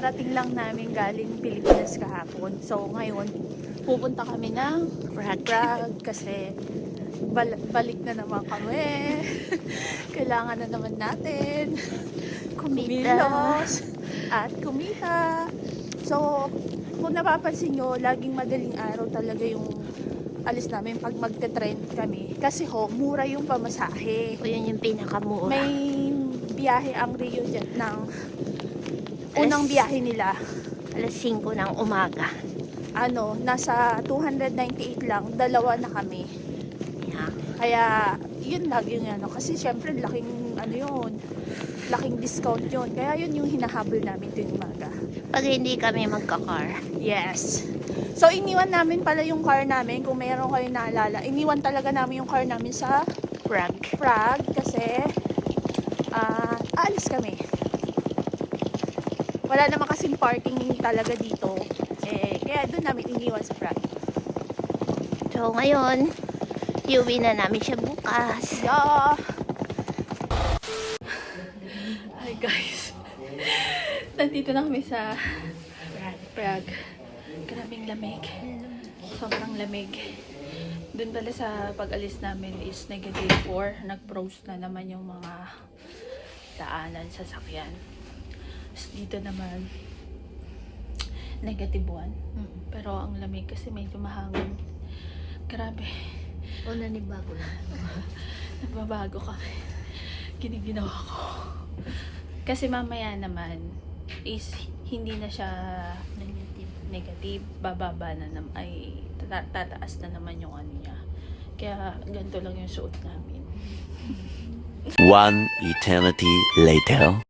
Kararating lang namin galing Pilipinas kahapon. So ngayon, pupunta kami ng Prague. Prague kasi bal- balik na naman kami. Kailangan na naman natin Kumita. kumilos at kumita. So, kung napapansin nyo, laging madaling araw talaga yung alis namin pag magte-trend kami. Kasi ho, mura yung pamasahe. O yun yung pinakamura. May biyahe ang Rio Jet ng unang biyahe nila. Alas 5 ng umaga. Ano, nasa 298 lang, dalawa na kami. Yeah. Kaya, yun lagi yung ano. Kasi syempre, laking, ano yun, laking discount yun. Kaya yun yung hinahabol namin tuwing umaga. Pag hindi kami magka-car. Yes. So, iniwan namin pala yung car namin. Kung meron kayo naalala, iniwan talaga namin yung car namin sa Prague. Prague kasi ah aalis kami. Wala naman kasing parking talaga dito. Eh, kaya doon namin iniwan sa Prague. So ngayon, iuwi na namin siya bukas. Yeah! Hi guys. Nandito na kami sa Prague. Grabing lamig. Sobrang lamig. Doon pala sa pag-alis namin is negative 4. Nag-froze na naman yung mga daanan sa sakyan. Tapos dito naman negative 1. Pero ang lamig kasi medyo mahangin. Grabe. O nanibago na. Nagbabago kami. Giniginawa ko. Kasi mamaya naman is hindi na siya Negative. negative. Bababa na naman. Ay, tata- tataas na naman yung ano niya. Kaya ganito lang yung suot namin. One eternity later.